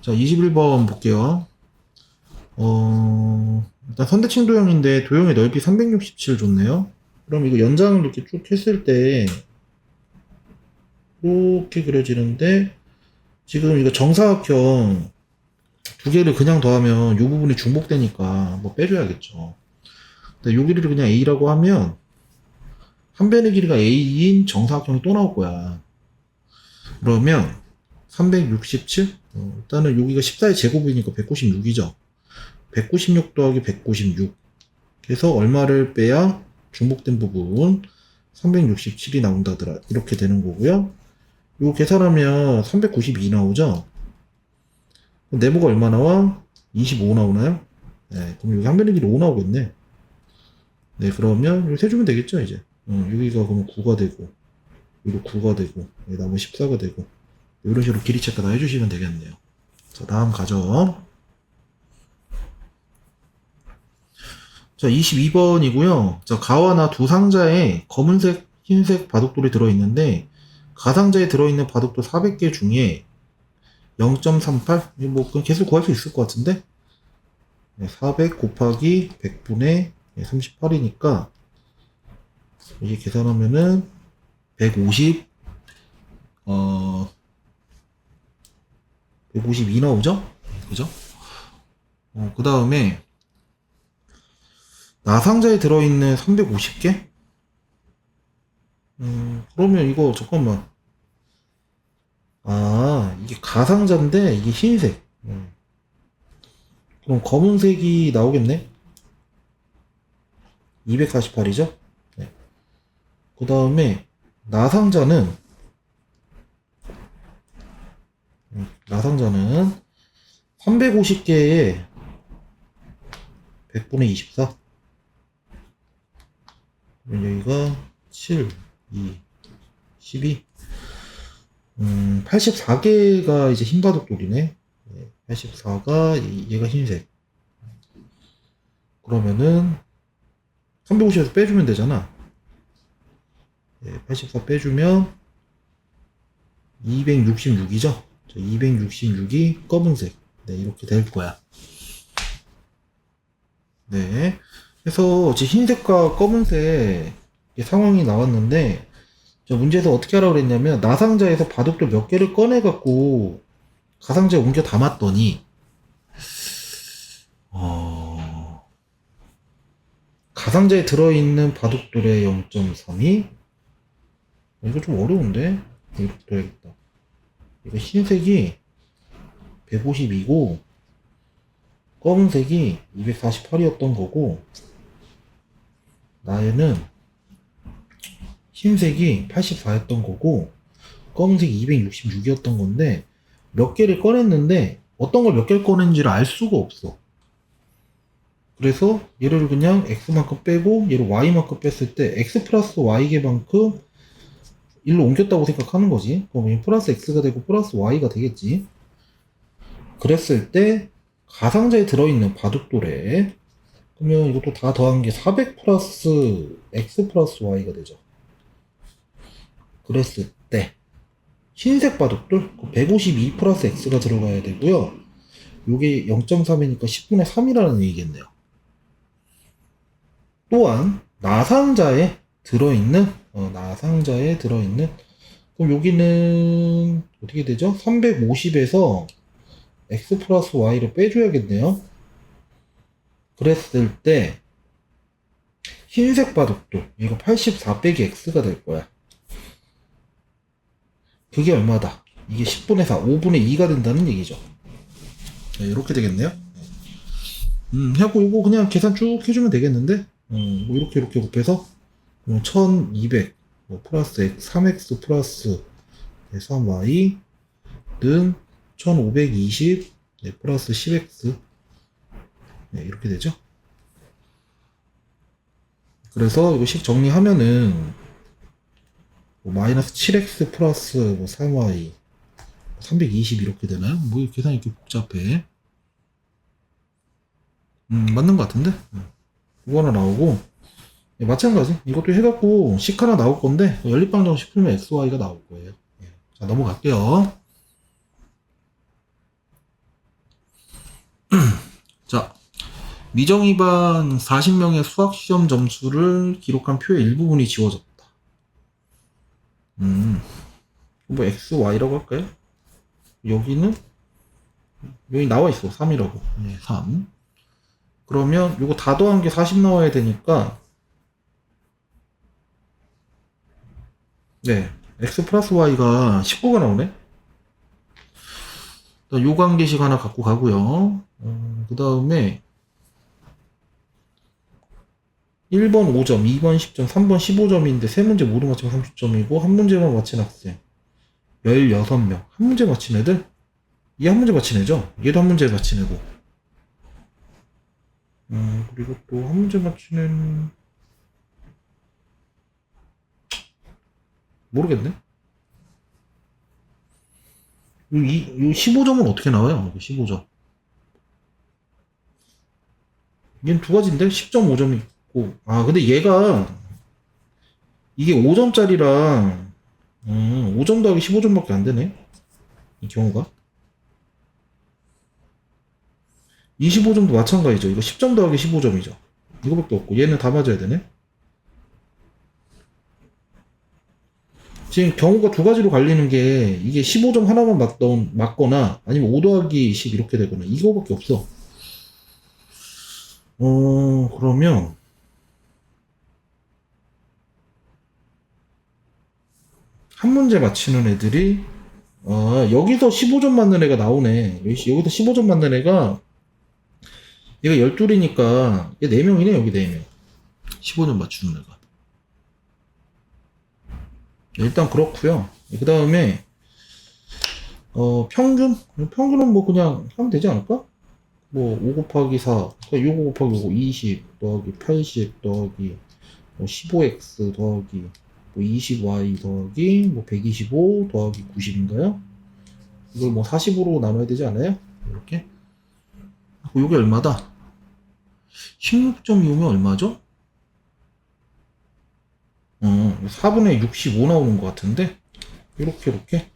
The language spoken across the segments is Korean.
자, 21번 볼게요. 어, 일단 선대칭 도형인데 도형의 넓이 367 줬네요. 그럼 이거 연장을 이렇게 쭉 했을 때 이렇게 그려지는데 지금 이거 정사각형 두 개를 그냥 더하면 이 부분이 중복되니까 뭐 빼줘야겠죠. 근데 요 길이를 그냥 A라고 하면 한 변의 길이가 A인 정사각형이 또 나올 거야. 그러면 367? 어, 일단은 여기가 14의 제곱이니까 196이죠. 196 더하기 196. 그래서 얼마를 빼야 중복된 부분 367이 나온다더라. 이렇게 되는 거고요. 이거 계산하면 392 나오죠. 그럼 네모가 얼마 나와? 25 나오나요? 네, 그럼 여기 한 변의 길이 5 나오겠네. 네, 그러면 이거 세주면 되겠죠, 이제. 어, 여기가 그러면 9가 되고, 여기 9가 되고, 여기 나머지 14가 되고, 이런 식으로 길이 체크 다 해주시면 되겠네요. 자, 다음 가죠. 자, 22번이고요. 자, 가와나 두 상자에 검은색, 흰색 바둑돌이 들어있는데, 가상자에 들어있는 바둑돌 400개 중에 0.38? 이거 뭐, 그냥 개수 구할 수 있을 것 같은데? 400 곱하기 100분의 38이니까, 이게 계산하면은, 150, 어, 152 나오죠? 그죠? 어, 그 다음에, 나상자에 들어있는 350개? 음, 그러면 이거, 잠깐만. 아, 이게 가상자인데, 이게 흰색. 음. 그럼 검은색이 나오겠네? 248이죠? 네. 그 다음에, 나상자는, 음, 나상자는 350개에 100분의 24. 그러면 여기가 7, 2, 12. 음, 84개가 이제 흰바둑돌이네. 84가 얘가 흰색. 그러면은 350에서 빼주면 되잖아. 84 빼주면 266이죠. 266이 검은색. 네, 이렇게 될 거야. 네. 그래서 지금 흰색과 검은색 상황이 나왔는데 저 문제에서 어떻게 하라고 그랬냐면 나상자에서 바둑돌 몇 개를 꺼내 갖고 가상자에 옮겨 담았더니 어... 가상자에 들어있는 바둑돌의 0.3이 이거 좀 어려운데 이렇게 둬야겠다 이거 흰색이 152고 검은색이 248이었던 거고 나에는 흰색이 84였던 거고 검은색이 266이었던 건데 몇 개를 꺼냈는데 어떤 걸 몇 개를 꺼낸지를 알 수가 없어. 그래서 얘를 그냥 x만큼 빼고 얘를 y만큼 뺐을 때 x 플러스 y개만큼 1로 옮겼다고 생각하는 거지. 그럼 얘 플러스 x가 되고 플러스 y가 되겠지. 그랬을 때 가상자에 들어있는 바둑돌에 그러면 이것도 다 더한 게 400 플러스 x 플러스 y가 되죠. 그랬을 때 흰색 바둑돌 152 플러스 x가 들어가야 되고요. 요게 0.3이니까 10분의 3이라는 얘기겠네요. 또한 나상자에 들어있는 어, 나상자에 들어있는 그럼 여기는 어떻게 되죠? 350에서 x 플러스 y를 빼줘야겠네요. 그랬을 때 흰색 바둑돌 이거 84 빼기 x가 될 거야. 그게 얼마다? 이게 10분의 4, 5분의 2가 된다는 얘기죠. 네, 이렇게 되겠네요. 음, 하고 이거 그냥 계산 쭉 해주면 되겠는데, 음, 뭐 이렇게 이렇게 곱해서, 뭐 1200, 뭐 플러스 x, 3x 플러스 3y, 는 1520, 네, 플러스 10x, 네, 이렇게 되죠. 그래서 이거 식 정리하면은, 뭐 마이너스 7x 플러스 뭐 3y 320 이렇게 되나요? 뭐 계산이 이렇게 복잡해. 음 맞는 것 같은데? 음. 이거 하나 나오고 예, 마찬가지 이것도 해갖고 식 하나 나올 건데 연립방정 식 풀면 xy가 나올 거예요. 예. 자 넘어갈게요. 자, 미정 위반 40명의 수학 시험 점수를 기록한 표의 일부분이 지워졌다. 음, 뭐 x, y라고 할까요? 여기는 여기 나와 있어 3이라고. 네, 3. 그러면 이거 다 더한 게 40 나와야 되니까 네, x 플러스 y가 19가 나오네. 요 관계식 하나 갖고 가고요. 그 다음에 1번 5점, 2번 10점, 3번 15점인데 세 문제 모두 맞히면 30점이고 한 문제만 맞힌 학생 16명. 한 문제 맞힌 애들? 얘 한 문제 맞힌 애죠? 얘도 한 문제 맞힌 애고. 음, 그리고 또 한 문제 맞힌 애는 모르겠네. 이, 이 15점은 어떻게 나와요? 15점. 얘는 두 가지인데 10.5점이 있고 아 근데 얘가 이게 5점짜리랑 음, 5점 더하기 15점밖에 안 되네 이 경우가 25점도 마찬가지죠 이거 10점 더하기 15점이죠 이거밖에 없고 얘는 다 맞아야 되네 지금 경우가 두 가지로 갈리는 게 이게 15점 하나만 맞던, 맞거나 아니면 5 더하기 10 이렇게 되거나 이거밖에 없어 어, 그러면, 한 문제 맞히는 애들이, 아, 여기서 15점 맞는 애가 나오네. 여기, 여기서 15점 맞는 애가, 얘가 12이니까, 얘 4명이네, 여기 4명. 15점 맞추는 애가. 일단 그렇고요 그 다음에, 어, 평균? 평균은 뭐 그냥 하면 되지 않을까? 뭐, 5 곱하기 4, 그러니까 6 곱하기 5, 20 더하기 80 더하기 뭐 15x 더하기 뭐 20y 더하기 뭐 125 더하기 90인가요? 이걸 뭐 40으로 나눠야 되지 않아요? 이렇게. 그 요게 얼마다? 16.25면 얼마죠? 어, 4분의 65 나오는 것 같은데? 이렇게, 이렇게.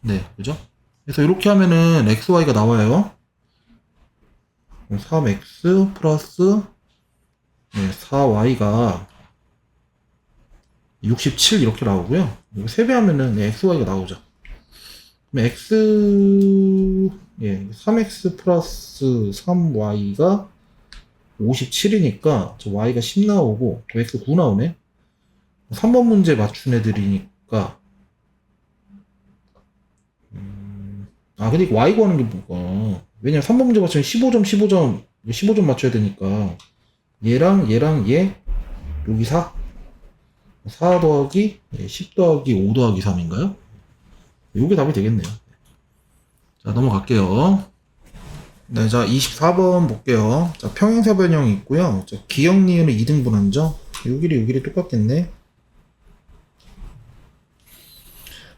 네, 그죠? 그래서 이렇게 하면은 xy가 나와요. 3x 플러스 4y가 67 이렇게 나오고요. 이거 세배하면은 xy가 나오죠. 그럼 x 예, 3x 플러스 3y가 57이니까 저 y가 10 나오고 또 x 9 나오네. 3번 문제 맞춘 애들이니까 아, 근데 Y 구하는 게 뭐가. 왜냐면 3번 문제 맞추면 15점, 15점, 15점 맞춰야 되니까. 얘랑, 얘랑, 얘, 여기 4. 4 더하기, 10 더하기 5 더하기 3인가요? 요게 답이 되겠네요. 자, 넘어갈게요. 네, 자, 24번 볼게요. 자, 평행사 변형이 있고요. 자, 기억 니은은 2등분한죠? 요 길이 요 길이 똑같겠네.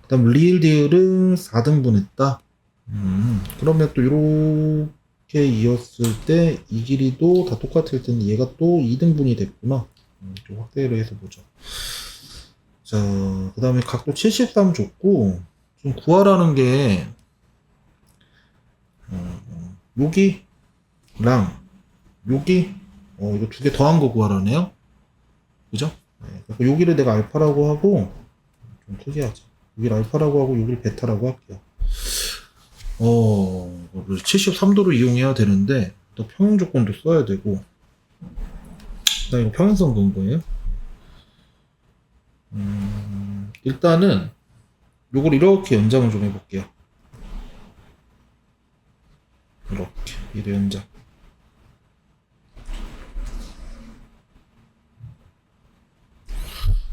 그 다음 리을 디을은 4등분했다. 음, 그러면 또 이렇게 이었을 때 이 길이도 다 똑같을 텐데 얘가 또 2등분이 됐구나. 음, 좀 확대를 해서 보죠. 자, 그 다음에 각도 73 줬고, 좀 구하라는 게, 어, 여기랑 여기, 어, 이거 두 개 더한 거 구하라네요. 그죠? 네, 여기를 내가 알파라고 하고, 좀 특이하죠. 여기를 알파라고 하고, 여기를 베타라고 할게요. 어, 73도로 이용해야 되는데, 또 평행 조건도 써야 되고, 나 이거 평행선 건 거예요? 음, 일단은, 요걸 이렇게 연장을 좀 해볼게요. 연장.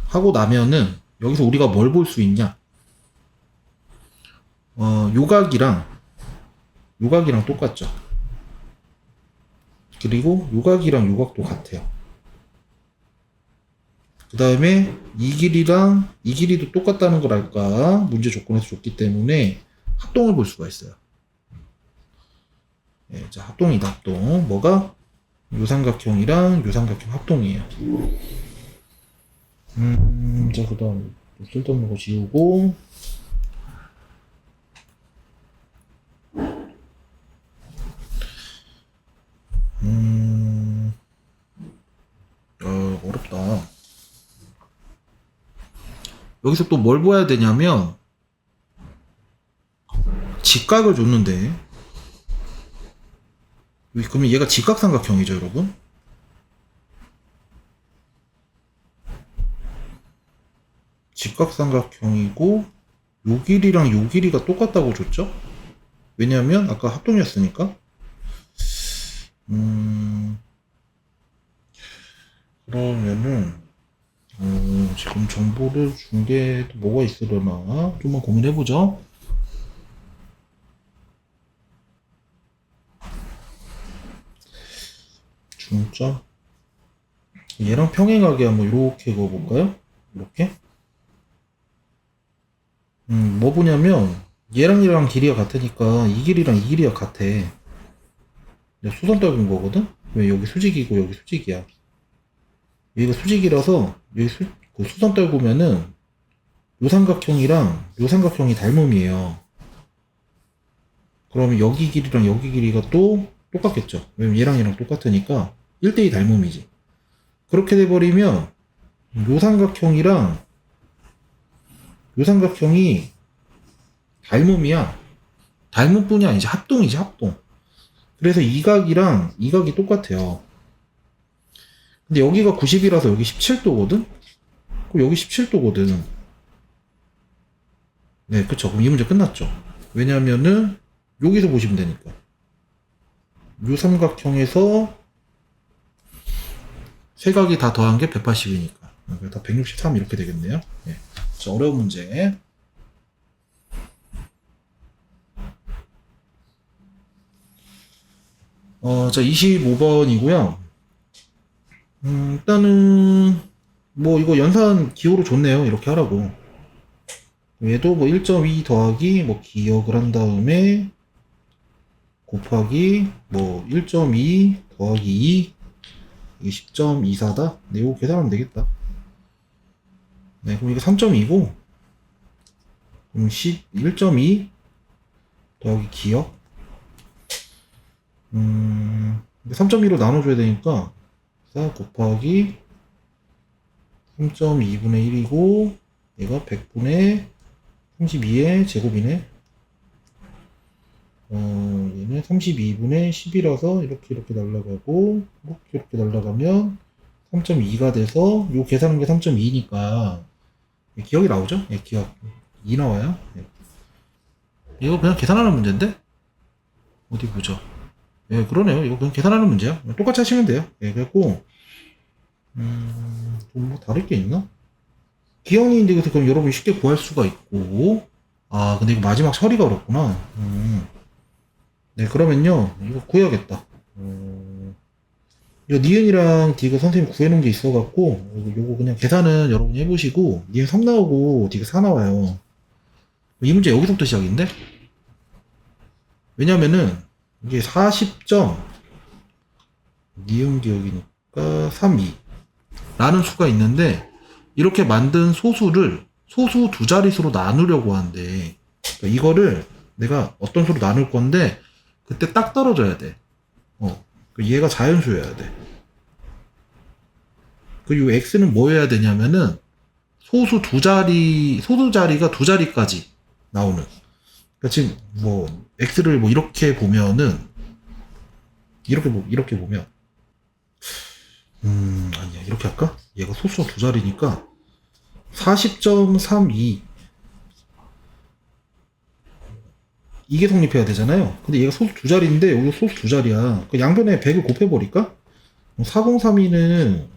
하고 나면은, 여기서 우리가 뭘 볼 수 있냐? 어, 요각이랑 요각이랑 똑같죠. 그리고 요각이랑 요각도 같아요. 그 다음에 이 길이랑 이 길이도 똑같다는 걸 알까? 문제 조건에서 줬기 때문에 합동을 볼 수가 있어요. 예, 자, 합동이다, 합동. 뭐가? 요삼각형이랑 요삼각형 합동이에요. 음, 자, 그 다음, 뭐 쓸데없는 거 지우고. 음, 야, 어렵다. 여기서 또 뭘 봐야 되냐면, 직각을 줬는데, 그러면 얘가 직각삼각형이죠 여러분? 직각삼각형이고 요 길이랑 요 길이가 똑같다고 줬죠? 왜냐하면 아까 합동이었으니까. 음 그러면은 어, 지금 정보를 준 게 뭐가 있으려나? 좀만 고민해보죠 중점 얘랑 평행하게 한번 이렇게 그어볼까요? 이렇게? 음, 뭐 보냐면 얘랑 얘랑 길이가 같으니까 이 길이랑 이 길이가 같아. 수선 떨군 거거든? 왜 여기 수직이고 여기 수직이야? 여기가 수직이라서 여기 수, 그 수선 떨구면은 요 삼각형이랑 요 삼각형이 닮음이에요. 그러면 여기 길이랑 여기 길이가 또 똑같겠죠? 왜냐면 얘랑 얘랑 똑같으니까 1대2 닮음이지 그렇게 돼버리면 요 삼각형이랑 요 삼각형이 닮음이야. 닮음뿐이 아니지 합동이지 합동. 그래서 이 각이랑 이 각이 똑같아요. 근데 여기가 90이라서 여기 17도거든? 그럼 여기 17도거든. 네, 그쵸. 그럼 이 문제 끝났죠. 왜냐면은 여기서 보시면 되니까. 요 삼각형에서 세 각이 다 더한 게 180이니까. 다163 이렇게 되겠네요. 네. 자, 어려운 문제. 어, 자, 25번이고요. 음, 일단은, 뭐, 이거 연산 기호로 좋네요. 이렇게 하라고. 얘도 뭐 1.2 더하기, 뭐, 기억을 한 다음에, 곱하기, 뭐, 1.2 더하기 2, 이게 10.24다? 네, 이거 계산하면 되겠다. 네, 그럼 이게 3.2고, 그럼 11.2 더하기 기억, 음, 3.2로 나눠줘야 되니까 4 곱하기 3.2분의 1이고 얘가 100분의 32의 제곱이네 어, 얘는 32분의 10이라서 이렇게 이렇게 날라가고 이렇게 이렇게 날라가면 3.2가 돼서 요 계산한 게 3.2니까 기억이 나오죠? 예, 기억 2 나와요 예. 이거 그냥 계산하는 문제인데 어디 보죠 예, 그러네요. 이거 그냥 계산하는 문제야. 똑같이 하시면 돼요. 예, 그래갖고, 음, 좀뭐 다를 게 있나? 그래서 그럼 여러분이 쉽게 구할 수가 있고, 아, 근데 이거 마지막 처리가 어렵구나. 음. 네, 그러면요, 이거 구해야겠다. 음, 이거 니은이랑 디귿 선생님 구해놓은 게 있어갖고, 요거 그냥 계산은 여러분이 해보시고, 니은 3 나오고 디귿 4 나와요. 이 문제 여기서부터 시작인데? 왜냐면은, 이게 40점 니은 기억이니까 32 라는 수가 있는데 이렇게 만든 소수를 소수 두 자릿수로 나누려고 하는데 그러니까 이거를 내가 어떤 수로 나눌 건데 그때 딱 떨어져야 돼. 어. 그 얘가 자연수여야 돼. 그리고 x는 뭐여야 되냐면은 소수 두 자리 소수 자리가 두 자리까지 나오는. 그러니까 지금 뭐 x를 뭐 이렇게 보면은 이렇게 보 이렇게 보면 음 아니야 이렇게 할까? 얘가 소수가 두 자리니까 40.32 이게 성립해야 되잖아요. 근데 얘가 소수 두 자리인데 여기 소수 두 자리야. 그 양변에 100을 곱해버릴까? 4032는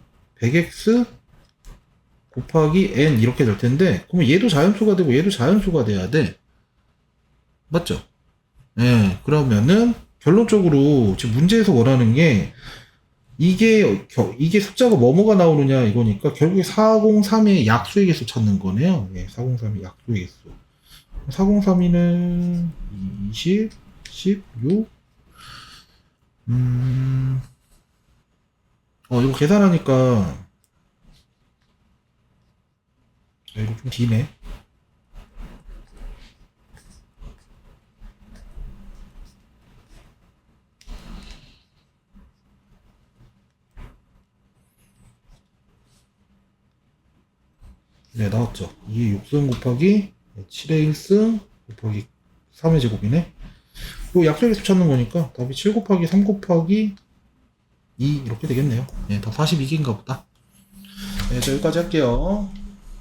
100x 곱하기 n 이렇게 될 텐데 그러면 얘도 자연수가 되고 얘도 자연수가 돼야 돼. 맞죠? 예, 그러면은 결론적으로 지금 문제에서 원하는 게 이게 겨- 이게 숫자가 뭐뭐가 나오느냐 이거니까 결국에 403의 약수의 개수 찾는 거네요. 예, 403의 약수의 개수. 403이는 20, 16. 음. 어, 이거 계산하니까 아, 이거 좀 기네. 네, 나왔죠. 2의 6승 곱하기 7의 1승 곱하기 3의 제곱이네. 요 약속에서 찾는 거니까 답이 7 곱하기 3 곱하기 2 이렇게 되겠네요. 네, 다 42개인가 보다. 네, 저 여기까지 할게요.